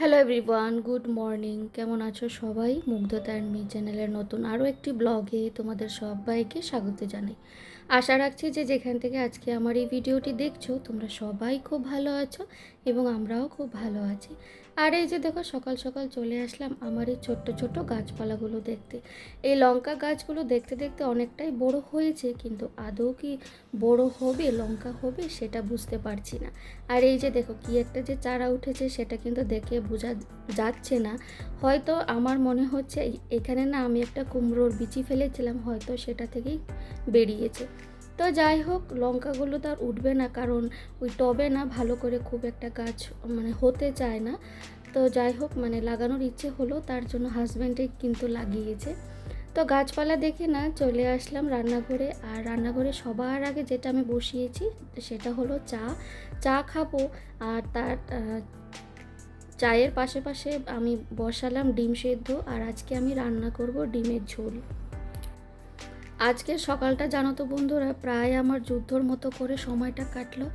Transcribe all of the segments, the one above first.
Everyone good morning কেমন আছো সবাই? মুগ্ধতা মি চ্যানেলের নতুন আরও একটি ব্লগে তোমাদের সবাইকে স্বাগত জানাই। আশা রাখছি যে যেখান থেকে আজকে আমার এই ভিডিওটি দেখছ, তোমরা সবাই খুব ভালো আছো এবং আমরাও খুব ভালো আছি। আর এই যে দেখো, সকাল সকাল চলে আসলাম আমার এই ছোট্ট ছোট্ট গাছপালাগুলো দেখতে। এই লঙ্কা গাছগুলো দেখতে দেখতে অনেকটাই বড় হয়েছে, কিন্তু আদৌ কি বড় হবে, লঙ্কা হবে সেটা বুঝতে পারছি না। আর এই যে দেখো, কি একটা যে চারা উঠেছে সেটা কিন্তু দেখে বোঝা যাচ্ছে না। হয়তো আমার মনে হচ্ছে এখানে না আমি একটা কুমড়োর বিচি ফেলেছিলাম, হয়তো সেটা থেকেই বেরিয়েছে। তো যাই হোক, লঙ্কাগুলো তো আর উঠবে না, কারণ ওই টবে না ভালো করে খুব একটা গাছ মানে হতে চায় না। তো যাই হোক মানে লাগানোর ইচ্ছে হলো, তার জন্য হাজব্যান্ডে কিন্তু লাগিয়েছে। তো গাছপালা দেখে না চলে আসলাম রান্নাঘরে, আর রান্নাঘরে সবার আগে যেটা আমি বসিয়েছি, সেটা হলো চা। চা খাব, আর তার চায়ের পাশে পাশে আমি বসালাম ডিম সেদ্ধ, আর আজকে আমি রান্না করব ডিমের ঝোল। আজকে সকালটা জানো তো বন্ধুরা প্রায় আমার যুদ্ধর মতো করে সময়টা কাটলো।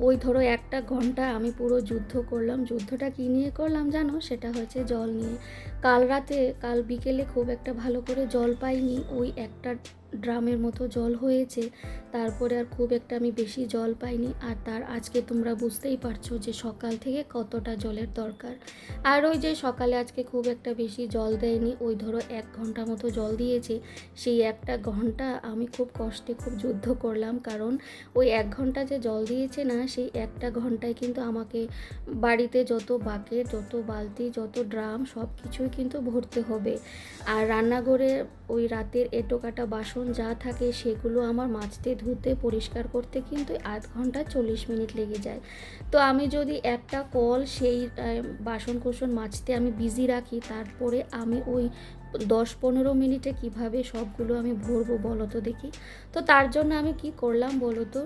ওই ধরো একটা ঘণ্টা আমি পুরো যুদ্ধ করলাম। যুদ্ধটা কী নিয়ে করলাম জানো? সেটা হচ্ছে জল নিয়ে। কাল রাতে, কাল বিকেলে খুব একটা ভালো করে জল পাইনি। ওই একটা ড্রামের মতো জল হয়েছে। তারপরে আর খুব একটা আমি বেশি জল পাইনি। আর তার আজকে তোমরা বুঝতেই পারছ যে সকাল থেকে কতটা জলের দরকার। আর ওই যে সকালে আজকে খুব একটা বেশি জল দেয়নি। ওই ধরো এক ঘণ্টা মতো জল দিয়েছে। সেই একটা ঘণ্টা আমি খুব কষ্টে খুব যুদ্ধ করলাম। কারণ ওই এক ঘণ্টা যে জল দিয়েছে না সেই একটা ঘন্টায় কিন্তু আমাকে বাড়িতে যত বাকেট যত বালতি, যত ড্রাম সব কিছুই কিন্তু ভরতে হবে। আর রান্নাঘরে ওই রাতের এটোকাটা বাসন যা থাকে সেগুলো আমার মাজতে, ধুতে, পরিষ্কার করতে কিন্তু আধ ঘণ্টা চল্লিশ মিনিট লেগে যায়। তো আমি যদি একটা কল সেই বাসন কোসন মাজতে আমি বিজি রাখি, তারপরে আমি ওই দশ পনেরো মিনিটে কীভাবে সবগুলো আমি ভরবো বলো তো দেখি। তো তার জন্য আমি কি করলাম বলো তো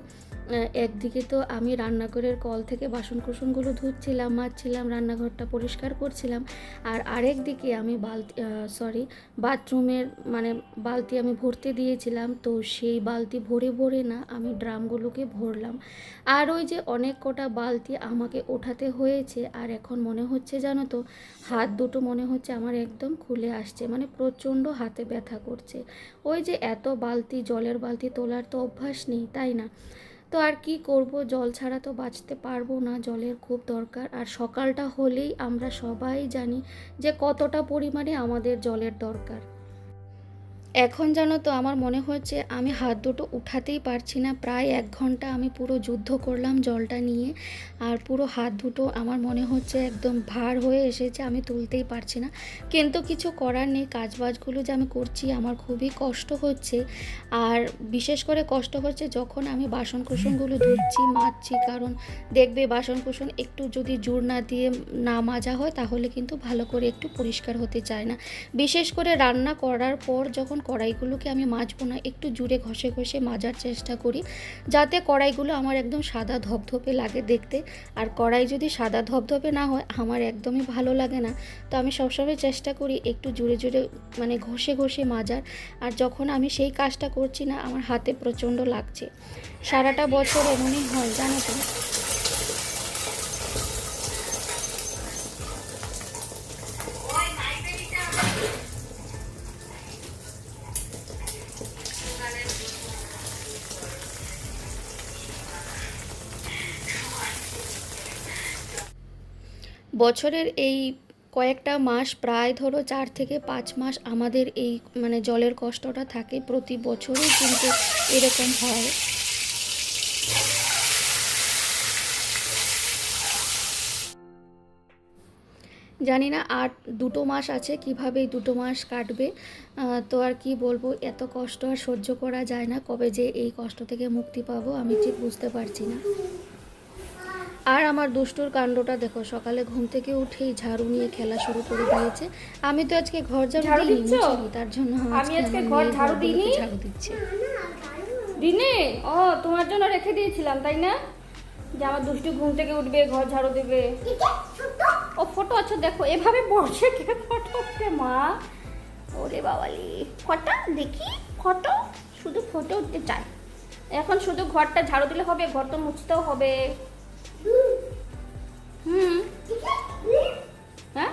একদিকে তো আমি রান্নাঘরের কল থেকে বাসন কুসনগুলো ধুচ্ছিলাম, মাজছিলাম, রান্নাঘরটা পরিষ্কার করছিলাম। আর আরেক দিকে আমি বালতি সরি বাথরুমের মানে বালতি আমি ভরতে দিয়েছিলাম। তো সেই বালতি ভরে ভরে না আমি ড্রামগুলোকে ভরলাম। আর ওই যে অনেক কটা বালতি আমাকে ওঠাতে হয়েছে, আর এখন মনে হচ্ছে জানো তো, হাত দুটো মনে হচ্ছে আমার একদম খুলে আসছে মানে প্রচণ্ড হাতে ব্যথা করছে। ওই যে এত বালতি, জলের বালতি তোলার তো অভ্যাস নেই, তাই না? তো আর কি করব? জল ছাড়া তো বাঁচতে পারব না, জলের খুব দরকার। আর সকালটা হলেই আমরা সবাই জানি যে কতটা পরিমাণে আমাদের জলের দরকার। এখন জানো তো, আমার মনে হচ্ছে আমি হাত দুটো উঠাতেই পারছি না। প্রায় এক ঘণ্টা আমি পুরো যুদ্ধ করলাম জলটা নিয়ে, আর পুরো হাত দুটো আমার মনে হচ্ছে একদম ভার হয়ে এসেছে, আমি তুলতেই পারছি না। কিন্তু কিছু করার নেই, কাজবাজগুলো যে আমি করছি আমার খুবই কষ্ট হচ্ছে। আর বিশেষ করে কষ্ট হচ্ছে যখন আমি বাসন কুসনগুলো ধুচ্ছি, মাজছি, কারণ দেখবে বাসন কুসন একটু যদি জোর না দিয়ে না মাজা হয়, তাহলে কিন্তু ভালো করে একটু পরিষ্কার হতে চায় না। বিশেষ করে রান্না করার পর যখন কড়াইগুলোকে আমি মাজবো না, একটু জুড়ে ঘষে ঘষে মাজার চেষ্টা করি, যাতে কড়াইগুলো আমার একদম সাদা ধপধপে লাগে দেখতে। আর কড়াই যদি সাদা ধপধপে না হয়, আমার একদমই ভালো লাগে না। তো আমি সবসময় চেষ্টা করি একটু জুড়ে জুড়ে মানে ঘষে ঘষে মাজার। আর যখন আমি সেই কাজটা করছি না, আমার হাতে প্রচণ্ড লাগছে। সারাটা বছর এমনই হয়, জানো তো। বছরের এই কয়েকটা মাস প্রায় ধরো চার থেকে পাঁচ মাস আমাদের এই মানে জলের কষ্টটা থাকে প্রতি বছরই কিন্তু এরকম হয়। জানি না আর দুটো মাস আছে, কীভাবে এই দুটো মাস কাটবে তো আর কি বলব, এত কষ্ট আর সহ্য করা যায় না, কবে যে এই কষ্ট থেকে মুক্তি পাবো আমি ঠিক বুঝতে পারছি না। আর আমার দুষ্টুর কাণ্ডটা দেখো সকালে ঘুম থেকে উঠেই ঝাড়ু নিয়ে খেলা শুরু করে দিয়েছে। আমি তো আজকে ঘর ঝাড়ু দিইনি তার জন্য আমি আজকে ঘর ঝাড়ু দিইনি? ঝাড়ু দিচ্ছে। দিনে? ও তোমার জন্য রেখে দিয়েছিলাম তাই না? যে আমার দুষ্টু ঘুম থেকে উঠবে ঘর ঝাড়ু দেবে। ও ফটো আছে দেখো এভাবে বসে কে ফটো মা? ওরে বাবালি ফটো দেখি ফটো শুধু ফটো উঠতে চাই। এখন শুধু ঘরটা ঝাড়ু দিলে হবে ঘর তো মুছতেও হবে। হুম হ্যাঁ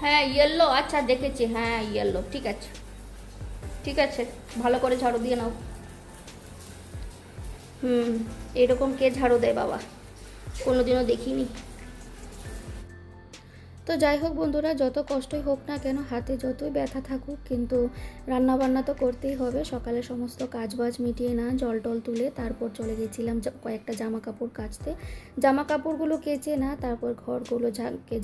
হ্যাঁ ইয়েলো আচ্ছা দেখেছি। হ্যাঁ ইয়েলো ঠিক আছে। ঠিক আছে, ভালো করে ঝাড়ু দিয়ে নাও। হুম, এরকম কে ঝাড়ু দেয় বাবা? কোনোদিনও দেখিনি। তো যাই হোক বন্ধুরা, যত কষ্টই হোক না কেন হাতে যতই ব্যথা থাকুক, কিন্তু রান্না বান্না তো করতেই হবে। সকালে সমস্ত কাজবাজ মিটিয়ে না জল টল তুলে তারপর চলে গেছিলাম কয়েকটা জামা কাপড় কাচতে। জামা কাপড়গুলো কেচে না, তারপর ঘরগুলো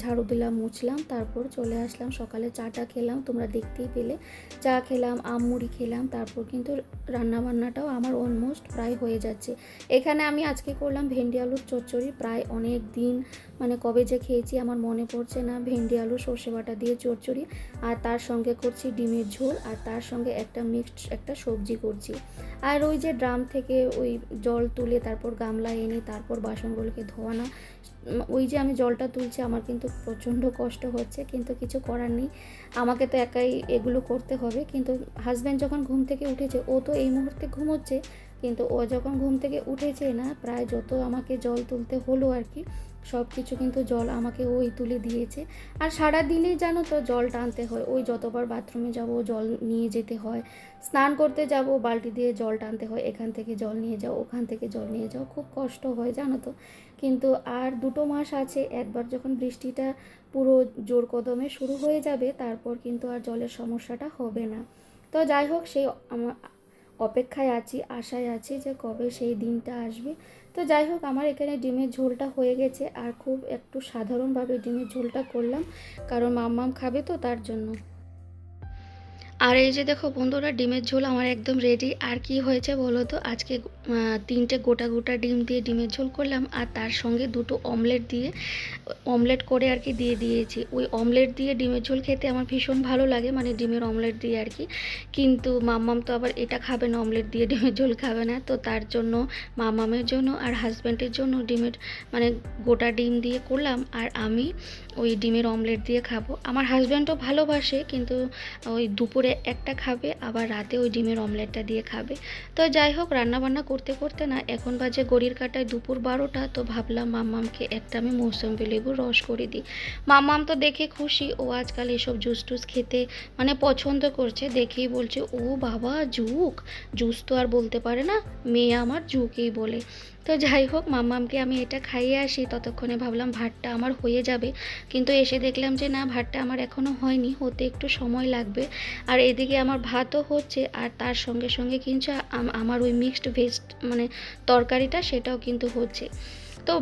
ঝাড়ু দিলাম, মুছলাম, তারপর চলে আসলাম। সকালে চাটা খেলাম, তোমরা দেখতেই পেলে। চা খেলাম, আম মুড়ি খেলাম, তারপর কিন্তু রান্না বান্নাটাও আমার অলমোস্ট প্রায় হয়ে যাচ্ছে। এখানে আমি আজকে করলাম ভেন্ডি আলুর চচ্চড়ি, প্রায় অনেক দিন মানে কবে যে খেয়েছি আমার মনে পড়ছে না। ভেন্ডি, আলু, সর্ষে বাটা দিয়ে চড়চড়ি আর তার সঙ্গে করছি ডিমের ঝোল আর তার সঙ্গে একটা মিক্সড একটা সবজি করছি। আর ওই যে ড্রাম থেকে ওই জল তুলে তারপর গামলা এনে তারপর বাসনগুলোকে ধোয়ানো, ওই যে আমি জলটা তুলছি আমার কিন্তু প্রচণ্ড কষ্ট হচ্ছে কিন্তু কিছু করার নেই। আমাকে তো একাই এগুলো করতে হবে কিন্তু হাজব্যান্ড যখন ঘুম থেকে উঠেছে, ও তো এই মুহূর্তে ঘুমোচ্ছে কিন্তু ও যখন ঘুম থেকে উঠেছে না, প্রায় যত আমাকে জল তুলতে হলো আর কি সব কিছু কিন্তু জল আমাকে ওই তুলে দিয়েছে। আর সারা দিনেই জানো তো জল টানতে হয়, ওই যতবার বাথরুমে যাব জল নিয়ে যেতে হয়। স্নান করতে যাব, বালতি দিয়ে জল টানতে হয়, এখান থেকে জল নিয়ে যাও, ওখান থেকে জল নিয়ে যাও, খুব কষ্ট হয় জানো তো। কিন্তু আর দুটো মাস আছে, একবার যখন বৃষ্টিটা পুরো জোর কদমে শুরু হয়ে যাবে, তারপর কিন্তু আর জলের সমস্যাটা হবে না। তো যাই হোক, সেই অপেক্ষায় আছি, আশায় আছি যে কবে সেই দিনটা আসবে। তো যাই হোক, আমার এখানে ডিমের ঝোলটা হয়ে গেছে। আর খুব একটু সাধারণভাবে ডিমের ঝোলটা করলাম, কারণ মাম মাম খাবে তো তার জন্য। আর এই যে দেখো বন্ধুরা, ডিমের ঝোল আমার একদম রেডি আর কি হয়েছে বলো তো? আজকে তিনটে গোটা গোটা ডিম দিয়ে ডিমের ঝোল করলাম, আর তার সঙ্গে দুটো অমলেট দিয়ে অমলেট করে আর কি দিয়ে দিয়েছি। ওই অমলেট দিয়ে ডিমের ঝোল খেতে আমার ভীষণ ভালো লাগে মানে ডিমের অমলেট দিয়ে আর কি। কিন্তু মাম্মাম তো আবার এটা খাবে না অমলেট দিয়ে ডিমের ঝোল খাবে না। তো তার জন্য, মাম্মামের জন্য আর হাজব্যান্ডের জন্য ডিমের মানে গোটা ডিম দিয়ে করলাম, আর আমি ওই ডিমের অমলেট দিয়ে খাব। আমার হাজব্যান্ডও ভালোবাসে, কিন্তু ওই দুপুরে একটা খাবে, আবার রাতে ওই ডিমের অমলেটটা দিয়ে খাবে। তো যাই হোক রান্না বান্না করতে করতে না, এখন বাজে গড়ির কাটায় দুপুর বারোটা, তো ভাবলাম মাম্মামকে একটা আমি মৌসুম্বি লেবুর রস করে দিই। মাম্মাম তো দেখে খুশি, ও আজকাল এসব জুস টুস খেতে মানে পছন্দ করছে, দেখেই বলছে, ও বাবা, জুক? জুস তো আর বলতে পারে না, মেয়ে আমার জুকেই বলে। তো যাই হোক, মাম্মামকে আমি এটা খাইয়ে আসি। ততক্ষণে ভাবলাম ভাতটা আমার হয়ে যাবে। কিন্তু এসে দেখলাম যে না, ভাতটা আমার এখনও হয়নি, হতে একটু সময় লাগবে। আর এদিকে আমার ভাতও হচ্ছে, আর তার সঙ্গে সঙ্গে কিন্তু আমার ওই মিক্সড ভেজ মানে তরকারিটা সেটাও কিন্তু হচ্ছে। তো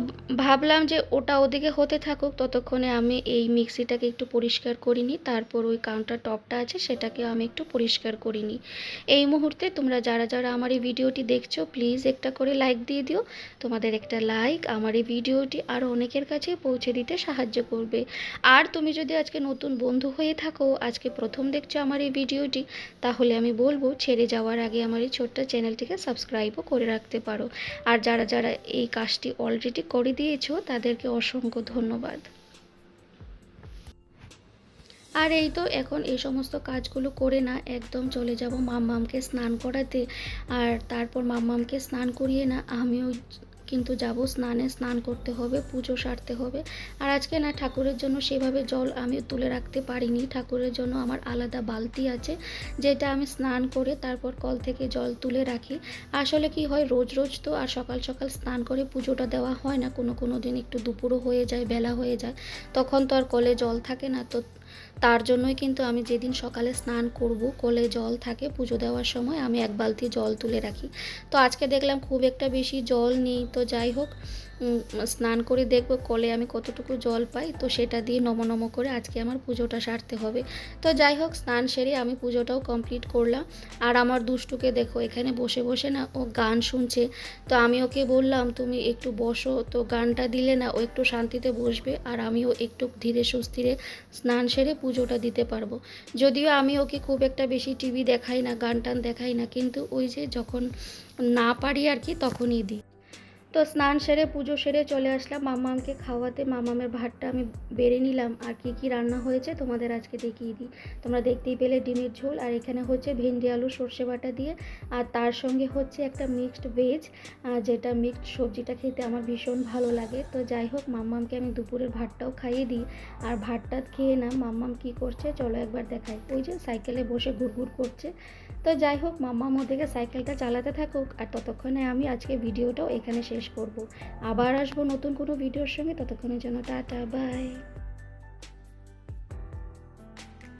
ভাবলাম যে ওটা ওদিকে হতে থাকুক, ততক্ষণে আমি এই মিক্সিটাকে একটু পরিষ্কার করে তারপর ওই কাউন্টার টপটা আছে সেটাকে আমি একটু পরিষ্কার করে এই মুহূর্তে তোমরা যারা যারা আমার এই ভিডিওটি দেখছ প্লিজ একটা করে লাইক দিয়ে দিও। তোমাদের একটা লাইক আমার এই ভিডিওটি আরও অনেকের কাছে পৌঁছে দিতে সাহায্য করবে। আর তুমি যদি আজকে নতুন বন্ধু হয়ে থাকো, আজকে প্রথম দেখছ আমার এই ভিডিওটি, তাহলে আমি বলব ছেড়ে যাওয়ার আগে আমার এই ছোট্ট চ্যানেলটিকে সাবস্ক্রাইবও করে রাখতে পারো। আর যারা যারা এই কাজটি অলরেডি করে দিয়েছ, তাদেরকে অসংখ্য ধন্যবাদ। আর এই তো এখন এই সমস্ত কাজগুলো করে না, একদম চলে যাব মাম্মামকে স্নান করাতে। আর তারপর মাম্মামকে স্নান করিয়ে না, আমিও কিন্তু যাব স্নানে, স্নান করতে হবে, পুজো সারতে হবে। আর আজকে না ঠাকুরের জন্য সেভাবে জল আমি তুলে রাখতে পারিনি। ঠাকুরের জন্য আমার আলাদা বালতি আছে, যেটা আমি স্নান করে তারপর কল থেকে জল তুলে রাখি। আসলে কি হয়, রোজ রোজ তো আর সকাল সকাল স্নান করে পুজোটা দেওয়া হয় না। কোনো কোনো দিন একটু দুপুরও হয়ে যায়, বেলা হয়ে যায়। তখন তো আর কলে জল থাকে না। তো তার জন্যই কিন্তু আমি যেদিন সকালে স্নান করব, কলে জল থাকে, পুজো দেওয়ার সময় আমি এক বালতি জল তুলে রাখি। তো আজকে দেখলাম খুব একটা বেশি জল নেই, তো যাই হোক স্নান করে দেখব, কলে আমি কতটুকু জল পাই, তো সেটা দিয়ে নম নম করে আজকে আমার পুজোটা সারতে হবে। তো যাই হোক, স্নান সেরে আমি পুজোটাও কমপ্লিট করলাম। আর আমার দুষ্টুকে দেখো, এখানে বসে বসে না ও গান শুনছে। তো আমি ওকে বললাম, তুমি একটু বসো। তো গানটা দিলে না ও একটু শান্তিতে বসবে আর আমিও একটু ধীরে সুস্থিরে স্নান সেরে পুজোটা দিতে পারব। যদিও আমি ওকে খুব একটা বেশি টিভি দেখাই না, গান টান দেখাই না, কিন্তু ওই যে যখন না পারি আর কি, তখনই দিই। তো স্নান সেরে, পুজো সেরে চলে আসলাম। মামামকে খাওয়াতে, মামামের ভাতটা আমি বেড়ে নিলাম। আর কি কি রান্না হয়েছে তোমাদের আজকে দেখিয়ে দিই। তোমরা দেখতেই পেলে ডিমের ঝোল, আর এখানে হচ্ছে ভেন্ডি, আলু, সর্ষে বাটা দিয়ে। আর তার সঙ্গে হচ্ছে একটা মিক্সড ভেজ যেটা মিক্সড সবজিটা খেতে আমার ভীষণ ভালো লাগে। তো যাই হোক মাম্মামকে আমি দুপুরের ভাতটাও খাইয়ে দিই। আর ভাতটা খেয়ে না মাম্মাম কি করছে, চলো একবার দেখাই। ওই যে সাইকেলে বসে ঘুরঘুর করছে। তো যাই হোক মাম্মাম ওদিকে সাইকেলটা চালাতে থাকুক। আর ততক্ষণে আমি আজকে ভিডিওটাও এখানে শেষ করব। আবার আসব নতুন কোনো ভিডিওর সঙ্গে ততক্ষণের জন্য টাটা বাই